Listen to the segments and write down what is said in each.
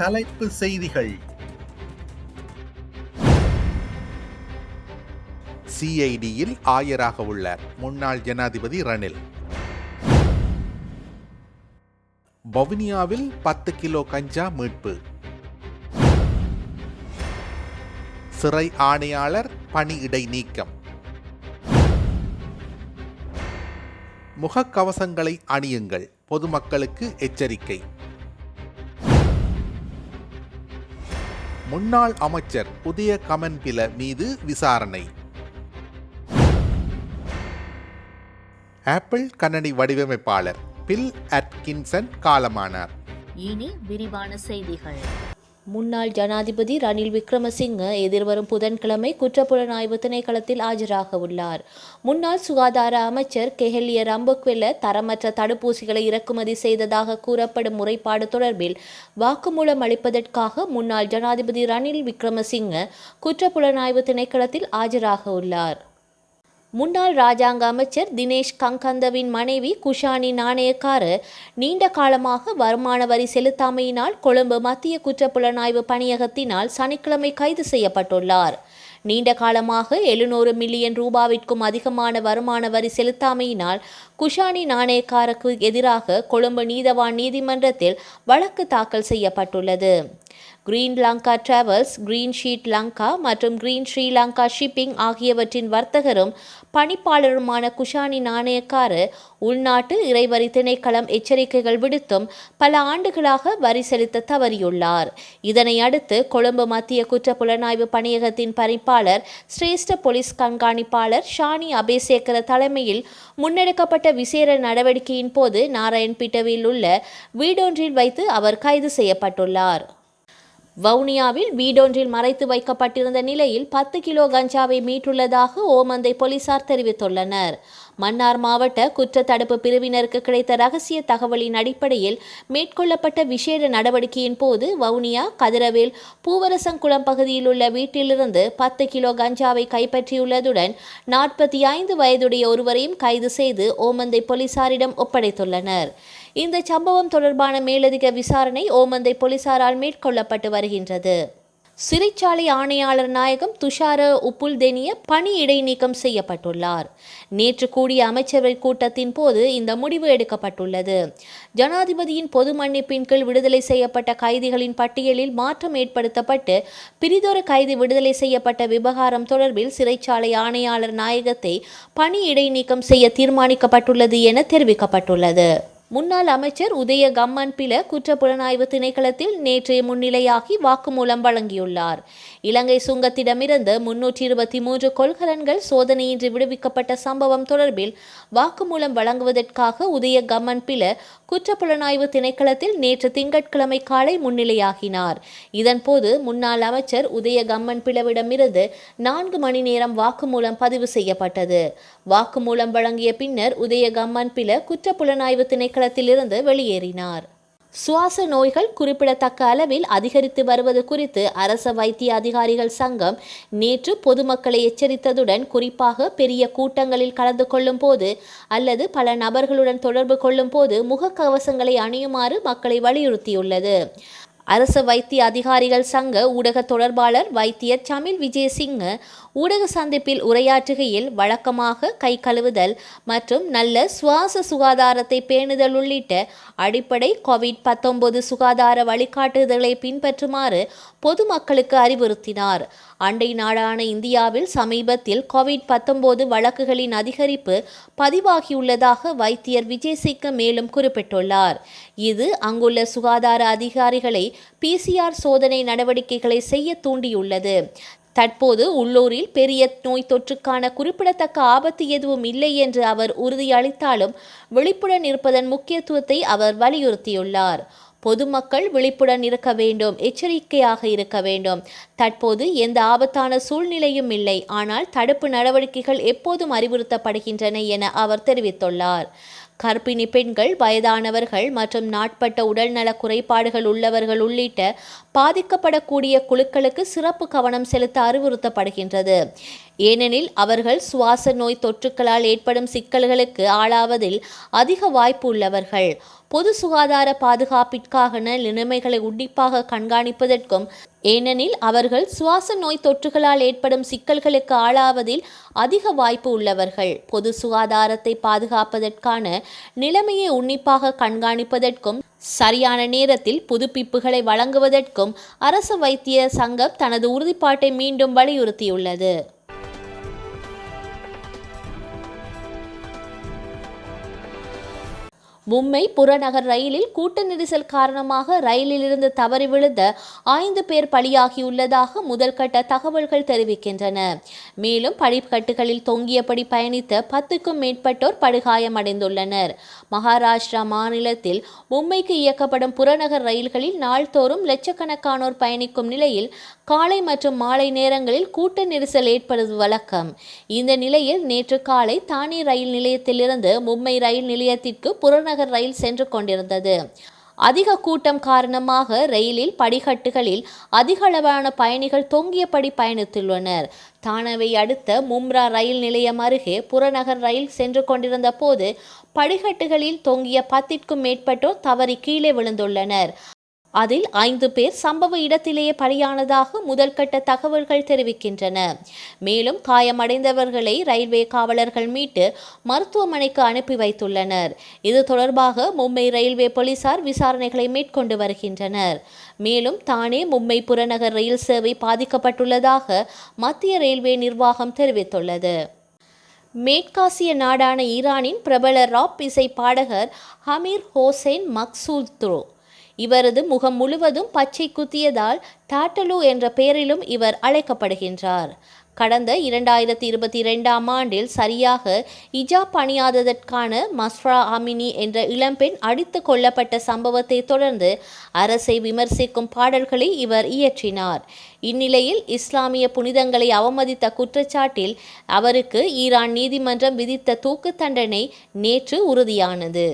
தலைப்பு செய்திகள். சிஐடியில் ஆயராக உள்ளார் முன்னாள் ஜனாதிபதி ரணில். வவுனியாவில் பத்து கிலோ கஞ்சா மீட்பு. சிறை ஆணையாளர் பணி நீக்கம். முகக்கவசங்களை அணியுங்கள் பொதுமக்களுக்கு எச்சரிக்கை. முன்னாள் அமைச்சர் புதிய கமன்பில மீது விசாரணை. ஆப்பிள் கண்ணனி வடிவமைப்பாளர் பில் அட்கின்சன் காலமானார். இனி விரிவான செய்திகள். முன்னாள் ஜனாதிபதி ரணில் விக்ரமசிங்க எதிர்வரும் புதன்கிழமை குற்றப்புலனாய்வு திணைக்களத்தில் ஆஜராக உள்ளார். முன்னாள் சுகாதார அமைச்சர் கெஹெலிய ரம்புக்வெல்ல தரமற்ற தடுப்பூசிகளை இறக்குமதி செய்ததாக கூறப்படும் முறைப்பாடு தொடர்பில் வாக்குமூலம் அளிப்பதற்காக முன்னாள் ஜனாதிபதி ரணில் விக்ரமசிங்க குற்றப்புலனாய்வு திணைக்களத்தில் ஆஜராக உள்ளார். முன்னாள் ராஜாங்க அமைச்சர் தினேஷ் கங்கந்தவின் மனைவி குஷானி நாணயக்காரர் நீண்ட காலமாக வருமான வரி செலுத்தாமையினால் கொழும்பு மத்திய குற்றப்புலனாய்வு பணியகத்தினால் சனிக்கிழமை கைது செய்யப்பட்டுள்ளார். நீண்ட காலமாக எழுநூறு மில்லியன் ரூபாவிற்கும் அதிகமான வருமான வரி செலுத்தாமையினால் குஷானி நாணயக்காருக்கு எதிராக கொழும்பு நீதவான் நீதிமன்றத்தில் வழக்கு தாக்கல் செய்யப்பட்டுள்ளது. Green Lanka travels green sheet Lanka மற்றும் கிரீன் ஸ்ரீலங்கா ஷிப்பிங் ஆகியவற்றின் வர்த்தகரும் பணிப்பாளருமான குஷானி நாணயக்காரு உள்நாட்டு இறைவரி திணைக்களம் எச்சரிக்கைகள் விடுத்தும் பல ஆண்டுகளாக வரி செலுத்த தவறியுள்ளார். இதனை அடுத்து கொழும்பு மத்திய குற்ற புலனாய்வு பணியகத்தின் பணிப்பாளர் சிரேஷ்ட போலீஸ் கண்காணிப்பாளர் ஷானி அபேசேகர தலைமையில் முன்னெடுக்கப்பட்ட விசேட நடவடிக்கையின் போது நாராயண்பிட்டவில் உள்ள வீடொன்றில் வைத்து அவர் கைது செய்யப்பட்டுள்ளார். வவுனியாவில் வீடொன்றில் மறைத்து வைக்கப்பட்டிருந்த நிலையில் பத்து கிலோ கஞ்சாவை மீட்டுள்ளதாக ஓமந்தை போலீசார் தெரிவித்துள்ளனர். மன்னார் மாவட்ட குற்ற தடுப்பு பிரிவினருக்கு கிடைத்த ரகசிய தகவலின் அடிப்படையில் மேற்கொள்ளப்பட்ட விசேட நடவடிக்கையின் போது வவுனியா கதிரவேல் பூவரசங்குளம் பகுதியில் உள்ள வீட்டிலிருந்து பத்து கிலோ கஞ்சாவை கைப்பற்றியுள்ளதுடன் நாற்பத்தி ஐந்து வயதுடைய ஒருவரையும் கைது செய்து ஓமந்தை போலீசாரிடம் ஒப்படைத்துள்ளனர். இந்த சம்பவம் தொடர்பான மேலதிக விசாரணை ஓமந்தை போலீசாரால் மேற்கொள்ளப்பட்டு வருகின்றது. சிறைச்சாலை ஆணையாளர் நாயகம் துஷார உப்புல்தெனிய பணி இடைநீக்கம் செய்யப்பட்டுள்ளார். நேற்று கூடிய அமைச்சரவை கூட்டத்தின் போது இந்த முடிவு எடுக்கப்பட்டுள்ளது. ஜனாதிபதியின் பொது மன்னிப்பின் கீழ் விடுதலை செய்யப்பட்ட கைதிகளின் பட்டியலில் மாற்றம் ஏற்படுத்தப்பட்டு பிரிதொரு கைதி விடுதலை செய்யப்பட்ட விவகாரம் தொடர்பில் சிறைச்சாலை ஆணையாளர் நாயகத்தை பணி இடைநீக்கம் செய்ய தீர்மானிக்கப்பட்டுள்ளது என தெரிவிக்கப்பட்டுள்ளது. முன்னாள் அமைச்சர் உதய கம்மன் பில குற்றப்புலனாய்வு திணைக்களத்தில் நேற்றைய முன்னிலையாகி வாக்குமூலம் வழங்கியுள்ளார். இலங்கை சுங்கத்திடமிருந்து முன்னூற்றி இருபத்தி மூன்று கொள்கலன்கள் சோதனையின்றி விடுவிக்கப்பட்ட சம்பவம் தொடர்பில் வாக்குமூலம் வழங்குவதற்காக உதய கமன் பில குற்றப்புலனாய்வு திணைக்களத்தில் நேற்று திங்கட்கிழமை காலை முன்னிலையாகினார். இதன்போது முன்னாள் அமைச்சர் உதய கம்மன் பிளவிடமிருந்து நான்கு மணி நேரம் வாக்குமூலம் பதிவு செய்யப்பட்டது. வாக்குமூலம் வழங்கிய பின்னர் உதய கம்மன் பில குற்றப்புலனாய்வு திணைக்களத்திலிருந்து வெளியேறினார். சுவாச நோய்கள் குறிப்பிடத்தக்க அளவில் அதிகரித்து வருவது குறித்து அரச வைத்திய அதிகாரிகள் சங்கம் நேற்று பொதுமக்களை எச்சரித்ததுடன் குறிப்பாக பெரிய கூட்டங்களில் கலந்து கொள்ளும் போது அல்லது பல நபர்களுடன் தொடர்பு கொள்ளும் போது முகக்கவசங்களை அணியுமாறு மக்களை வலியுறுத்தியுள்ளது. அரச வைத்திய அதிகாரிகள் சங்க ஊடக தொடர்பாளர் வைத்தியர் சமில் விஜயசிங்க ஊடக சந்திப்பில் உரையாற்றுகையில் வழக்கமாக கை கழுவுதல் மற்றும் நல்ல சுவாச சுகாதாரத்தை பேணுதல் உள்ளிட்ட அடிப்படை கோவிட் பத்தொன்பது சுகாதார வழிகாட்டுதலை பின்பற்றுமாறு பொதுமக்களுக்கு அறிவுறுத்தினார். அண்டை நாடான இந்தியாவில் சமீபத்தில் கோவிட் பத்தொன்பது வழக்குகளின் அதிகரிப்பு பதிவாகியுள்ளதாக வைத்தியர் விஜயசிங்க மேலும் குறிப்பிட்டுள்ளார். இது அங்குள்ள சுகாதார அதிகாரிகளை பிசிஆர் சோதனை நடவடிக்கைகளை செய்ய தூண்டியுள்ளது. தற்போது உள்ளூரில் பெரிய நோய் தொற்றுக்கான குறிப்பிடத்தக்க ஆபத்து எதுவும் இல்லை என்று அவர் உறுதியளித்தாலும் விழிப்புடன் இருப்பதன் முக்கியத்துவத்தை அவர் வலியுறுத்தியுள்ளார். பொதுமக்கள் விழிப்புடன் இருக்க வேண்டும் எச்சரிக்கையாக இருக்க வேண்டும். தற்போது எந்த ஆபத்தான சூழ்நிலையும் இல்லை. ஆனால் தடுப்பு நடவடிக்கைகள் எப்போதும் அறிவுறுத்தப்படுகின்றன என அவர் தெரிவித்துள்ளார். கர்ப்பிணி பெண்கள் வயதானவர்கள் மற்றும் நாட்பட்ட உடல்நல குறைபாடுகள் உள்ளவர்கள் உள்ளிட்ட பாதிக்கப்படக்கூடிய குழுக்களுக்கு சிறப்பு கவனம் செலுத்த அறிவுறுத்தப்படுகின்றது. ஏனெனில் அவர்கள் சுவாச நோய் தொற்றுக்களால் ஏற்படும் சிக்கல்களுக்கு ஆளாவதில் அதிக வாய்ப்பு உள்ளவர்கள். பொது சுகாதார பாதுகாப்பிற்கான நிலைமைகளை உன்னிப்பாக கண்காணிப்பதற்கும் ஏனெனில் அவர்கள் சுவாச நோய் தொற்றுகளால் ஏற்படும் சிக்கல்களுக்கு ஆளாவதில் அதிக வாய்ப்பு உள்ளவர்கள். பொது சுகாதாரத்தை பாதுகாப்பதற்கான நிலைமையை உன்னிப்பாக கண்காணிப்பதற்கும் சரியான நேரத்தில் புதுப்பிப்புகளை வழங்குவதற்கும் அரசு வைத்திய சங்கம் தனது உறுதிப்பாட்டை மீண்டும் வலியுறுத்தியுள்ளது. மும்பை புறநகர் ரயிலில் கூட்ட நெரிசல் காரணமாக ரயிலிலிருந்து தவறி விழுந்த ஐந்து பேர் பலியாகியுள்ளதாக முதல்கட்ட தகவல்கள் தெரிவிக்கின்றன. மேலும் படிக்கட்டுகளில் தொங்கியபடி பயணித்த பத்துக்கும் மேற்பட்டோர் படுகாயமடைந்துள்ளனர். மகாராஷ்டிரா மாநிலத்தில் மும்பைக்கு இயக்கப்படும் புறநகர் ரயில்களில் நாள்தோறும் லட்சக்கணக்கானோர் பயணிக்கும் நிலையில் காலை மற்றும் மாலை நேரங்களில் கூட்ட நெரிசல் ஏற்படுவது வழக்கம். இந்த நிலையில் நேற்று காலை தானே ரயில் நிலையத்திலிருந்து மும்பை ரயில் நிலையத்திற்கு புறநகர் ரயில் சென்று கொண்டிருந்தது. அதிக கூட்டம் காரணமாக ரயிலில் படிக்கட்டுகளில் அதிக அளவான பயணிகள் தொங்கியபடி பயணித்துள்ளனர். தானவை அடுத்த மும்ரா ரயில் நிலையம் அருகே புறநகர் ரயில் சென்று கொண்டிருந்த போது படிக்கட்டுகளில் தொங்கிய பத்திற்கும் மேற்பட்டோர் தவறி கீழே விழுந்துள்ளனர். அதில் ஐந்து பேர் சம்பவ இடத்திலேயே பலியானதாக முதல்கட்ட தகவல்கள் தெரிவிக்கின்றன. மேலும் காயமடைந்தவர்களை ரயில்வே காவலர்கள் மீட்டு மருத்துவமனைக்கு அனுப்பி வைத்துள்ளனர். இது தொடர்பாக மும்பை ரயில்வே போலீசார் விசாரணைகளை மேற்கொண்டு வருகின்றனர். மேலும் தானே மும்பை புறநகர் ரயில் சேவை பாதிக்கப்பட்டுள்ளதாக மத்திய ரயில்வே நிர்வாகம் தெரிவித்துள்ளது. மேற்காசிய நாடான ஈரானின் பிரபல ராப் இசை பாடகர் ஹமீர் ஹோசைன் மக்சூத் த்ரோ இவரது முகம் முழுவதும் பச்சை குத்தியதால் டாட்டலு என்ற பெயரிலும் இவர் அழைக்கப்படுகின்றார். கடந்த இரண்டாயிரத்தி இருபத்தி இரண்டாம் ஆண்டில் சரியாக இஜாப் அணியாததற்கான மஸ்ரா அமினி என்ற இளம்பெண் அடித்து கொல்லப்பட்ட சம்பவத்தை தொடர்ந்து அரசை விமர்சிக்கும் பாடல்களை இவர் இயற்றினார். இந்நிலையில் இஸ்லாமிய புனிதங்களை அவமதித்த குற்றச்சாட்டில் அவருக்கு ஈரான் நீதிமன்றம் விதித்த தூக்கு தண்டனை நேற்று உறுதியானது.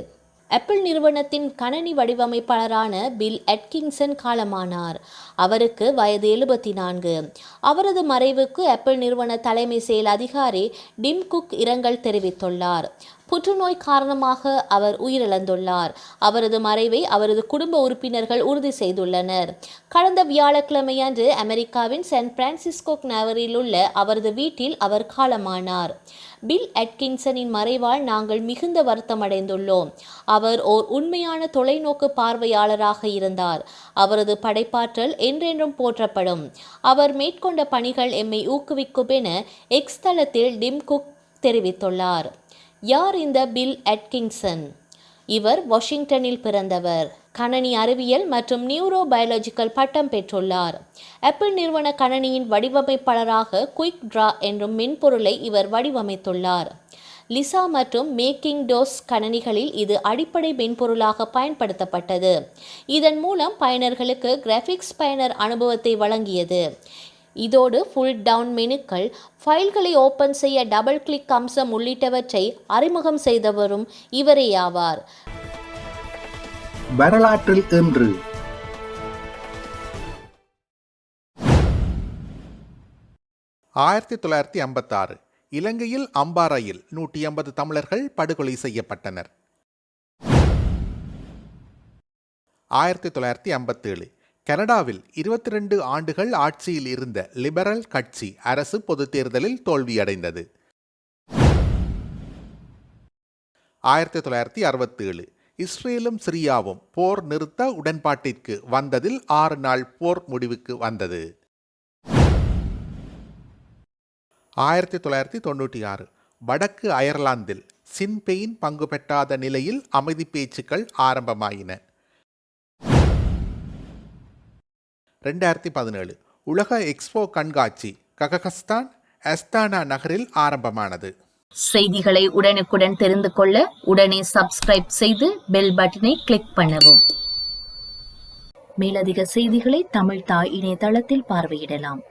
ஆப்பிள் நிறுவனத்தின் கணனி வடிவமைப்பாளரான பில் அட்கின்சன் காலமானார். அவருக்கு வயது எழுபத்தி நான்கு அவரது மறைவுக்கு ஆப்பிள் நிறுவன தலைமை செயல் அதிகாரி டிம் குக் இரங்கல் தெரிவித்துள்ளார். புற்றுநோய் காரணமாக அவர் உயிரிழந்துள்ளார். அவரது மறைவை அவரது குடும்ப உறுப்பினர்கள் உறுதி செய்துள்ளனர். கடந்த வியாழக்கிழமையன்று அமெரிக்காவின் சான் பிரான்சிஸ்கோ நகரில் உள்ள அவரது வீட்டில் அவர் காலமானார். பில் அட்கின்சனின் மறைவால் நாங்கள் மிகுந்த வருத்தமடைந்துள்ளோம். அவர் ஓர் உண்மையான தொலைநோக்கு பார்வையாளராக இருந்தார். அவரது படைப்பாற்றல் என்றென்றும் போற்றப்படும். அவர் மேற்கொண்ட பணிகள் எம்மை ஊக்குவிக்கும் என எக்ஸ் தளத்தில் டிம் குக் தெரிவித்துள்ளார். யார் இந்த பில் அட்கின்சன்? இவர் வாஷிங்டனில் பிறந்தவர். கணனி அறிவியல் மற்றும் நியூரோ பயாலஜிக்கல் பட்டம் பெற்றுள்ளார். ஆப்பிள் நிறுவன கணனியின் வடிவமைப்பாளராக குயிக் ட்ரா என்றும் மென்பொருளை இவர் வடிவமைத்துள்ளார். லிசா மற்றும் மேக்கிங் டோஸ் கணனிகளில் இது அடிப்படை மென்பொருளாக பயன்படுத்தப்பட்டது. இதன் மூலம் பயனர்களுக்கு கிராஃபிக்ஸ் பயனர் அனுபவத்தை வழங்கியது. இதோடு ஃபுல் டவுன் மெனுக்கள் ஃபைல்களை ஓப்பன் செய்ய டபுள் கிளிக் அம்சம் உள்ளிட்டவற்றை அறிமுகம் செய்தவரும் இவரேயாவார். வரலாற்றில் இன்று. ஆயிரத்தி தொள்ளாயிரத்தி ஐம்பத்தாறு இலங்கையில் அம்பாறையில் நூற்றி ஐம்பது தமிழர்கள் படுகொலை செய்யப்பட்டனர். ஆயிரத்தி தொள்ளாயிரத்தி ஐம்பத்தேழு கனடாவில் இருபத்தி ரெண்டு ஆண்டுகள் ஆட்சியில் இருந்த லிபரல் கட்சி அரசு பொதுத் தேர்தலில் தோல்வியடைந்தது. ஆயிரத்தி தொள்ளாயிரத்தி அறுபத்தேழு இஸ்ரேலும் சிரியாவும் போர் நிறுத்த உடன்பாட்டிற்கு வந்ததில் ஆறு நாள் போர் முடிவுக்கு வந்தது. ஆயிரத்தி தொள்ளாயிரத்தி தொண்ணூற்றி ஆறு வடக்கு அயர்லாந்தில் சின்பெயின் பங்கு பெற்றாத நிலையில் அமைதி பேச்சுக்கள் ஆரம்பமாயின. ரெண்டாயிரத்தி பதினேழு உலக எக்ஸ்போ கண்காட்சி கககஸ்தான் அஸ்தானா நகரில் ஆரம்பமானது. செய்திகளை உடனுக்குடன் தெரிந்து கொள்ள உடனே சப்ஸ்கிரைப் செய்து பெல் பட்டனை கிளிக் பண்ணவும். மேலதிக செய்திகளை தமிழ் தாய் இணையதளத்தில் பார்வையிடலாம்.